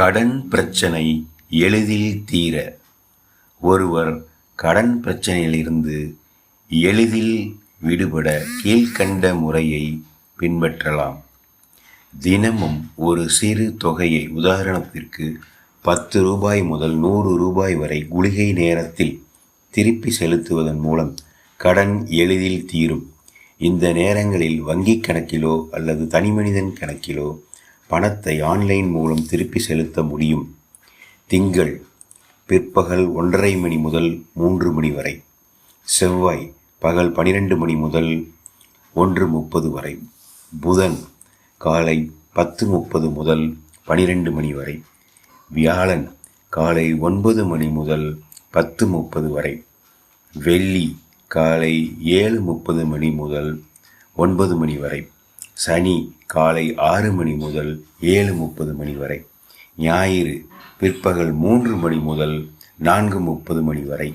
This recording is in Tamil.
கடன் பிரச்சனை எளிதில் தீர. ஒருவர் கடன் பிரச்சனையிலிருந்து எளிதில் விடுபட கீழ்கண்ட முறையை பின்பற்றலாம். தினமும் ஒரு சிறு தொகையை உதாரணத்திற்கு பத்து ரூபாய் முதல் நூறு ரூபாய் வரை குளிகை நேரத்தில் திருப்பி செலுத்துவதன் மூலம் கடன் எளிதில் தீரும். இந்த நேரங்களில் வங்கிக் கணக்கிலோ அல்லது தனிமனிதன் கணக்கிலோ பணத்தை ஆன்லைன் மூலம் திருப்பி செலுத்த முடியும். திங்கள் பிற்பகல் ஒன்றரை மணி முதல் மூன்று மணி வரை. செவ்வாய் பகல் பனிரெண்டு மணி முதல் ஒன்று முப்பது வரை. புதன் காலை பத்து முப்பது முதல் பனிரெண்டு மணி வரை. வியாழன் காலை ஒன்பது மணி முதல் பத்து முப்பது வரை. வெள்ளி காலை ஏழு முப்பது மணி முதல் ஒன்பது மணி வரை. சனி காலை ஆறு மணி முதல் ஏழு முப்பது மணி வரை. ஞாயிறு பிற்பகல் மூன்று மணி முதல் நான்கு முப்பது மணி வரை.